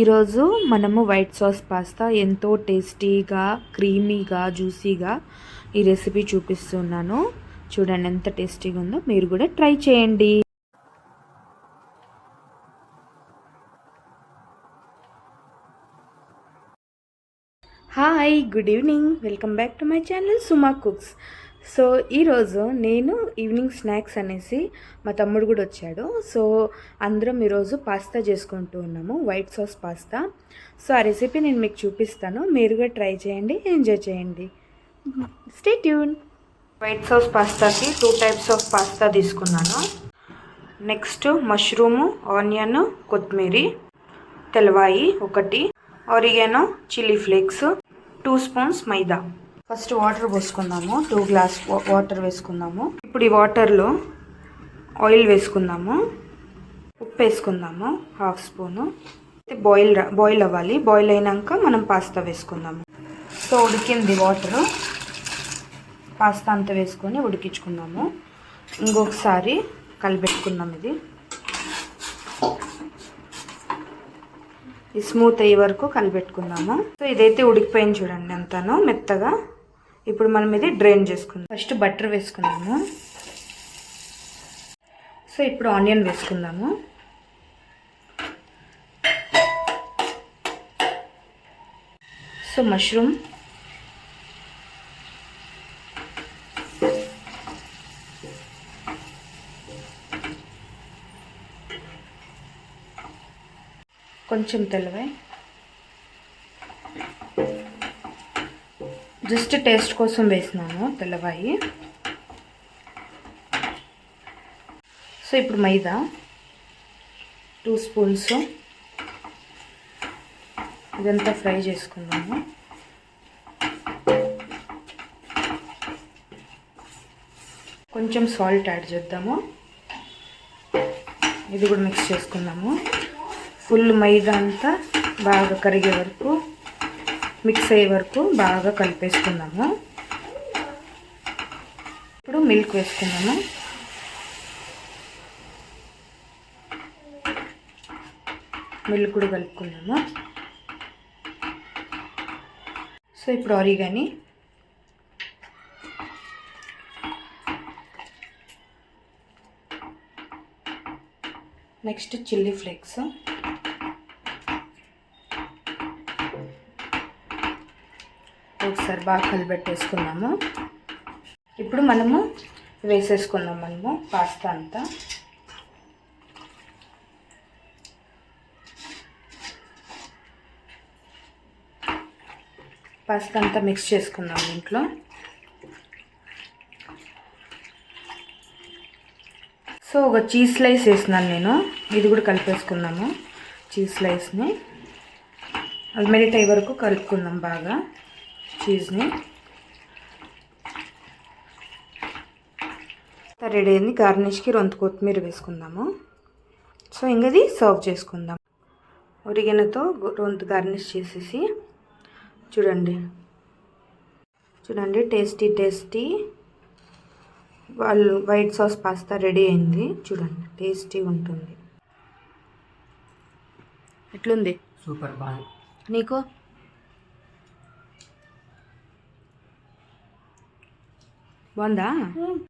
ఈరోజు మనము white sauce pasta ఎంతో టేస్టీగా క్రీమీగా జ్యూసీగా ఈ రెసిపీ చూపిస్తున్నాను. చూడండి ఎంత టేస్టీగా ఉందో మీరు కూడా ట్రై చేయండి. Hi good evening. Welcome back to my channel Suma cooks. So ఈరోజు నేను ఈవినింగ్ స్నాక్స్ అనేసి మా తమ్ముడు కూడా వచ్చాడు. సో అందరం ఈరోజు పాస్తా చేసుకుంటూ ఉన్నాము వైట్ సాస్ పాస్తా. సో ఆ రెసిపీ నేను మీకు చూపిస్తాను. మీరు కూడా ట్రై చేయండి ఎంజాయ్ చేయండి. స్టే ట్యూన్ వైట్ సాస్ పాస్తాకి టూ టైప్స్ ఆఫ్ పాస్తా తీసుకున్నాను. నెక్స్ట్ మష్రూము ఆనియన్ కొత్తిమీర తెలవాయి ఒకటి oregano chilli flakes two spoons maida. First water పోసుకుందాము two glass water వేసుకుందాము. ఇప్పుడు ఈ వాటర్లో ఆయిల్ వేసుకుందాము ఉప్పు వేసుకుందాము హాఫ్ స్పూను. అయితే బాయిల్ బాయిల్ అవ్వాలి. బాయిల్ అయినాక మనం పాస్తా వేసుకుందాము. సో ఉడికింది వాటరు. పాస్తా అంతా వేసుకొని ఉడికించుకుందాము. ఇంకొకసారి కలిపెట్టుకుందాం ఇది. ఈ స్మూత్ అయ్యే వరకు కలిపెట్టుకుందాము. సో ఇదైతే ఉడికిపోయింది చూడండి అంతాను మెత్తగా. ఇప్పుడు మనం ఇది డ్రైన్ చేసుకుందాం. ఫస్ట్ బటర్ వేసుకుందాము. సో ఇప్పుడు ఆనియన్ వేసుకుందాము. సో మష్రూమ్ కొంచెం తెల్లవాయి. జస్ట్ టేస్ట్ కోసం వేసినాను తెల్లవాయి. సో ఇప్పుడు మైదా. Two spoons. ఇదంతా ఫ్రై చేసుకుందాము కొంచెం సాల్ట్ యాడ్ చేద్దాము. ఇది కూడా మిక్స్ చేసుకుందాము. ఫుల్ మైదా అంతా బాగా కరిగే వరకు మిక్స్ అయ్యే వరకు బాగా కలిపేసుకుందాము. ఇప్పుడు మిల్క్ వేసుకుందాము. మిల్క్ కూడా కలుపుకుందాము. సో ఇప్పుడు ఆరిగాని. Next chilli flakes. ఒకసారి బాగా కలిపెట్టేసుకున్నాము. ఇప్పుడు మనము వేసేసుకుందాం మనము పాస్తా అంతా. పాస్తా అంతా మిక్స్ చేసుకుందాం దీంట్లో సో ఒక చీజ్ స్లైస్ వేసినాను నేను. ఇది కూడా కలిపేసుకుందాము. చీజ్ స్లైస్ని. అది మెల్ట్ అయ్యే వరకు కలుపుకుందాం బాగా. చీజ్ని రెడీ అయింది గార్నిష్కి రొంత కొత్తిమీర వేసుకుందాము. సో ఇంకది సర్వ్ చేసుకుందాం. ఒరిగినతో రొంత గార్నిష్ చేసేసి చూడండి. చూడండి టేస్టీ టేస్టీ. వాళ్ళు వైట్ సాస్ పాస్తా రెడీ అయింది. చూడండి టేస్టీ ఉంటుంది. ఎట్లుంది? సూపర్ బాగుంది. నీకు? బాగుందా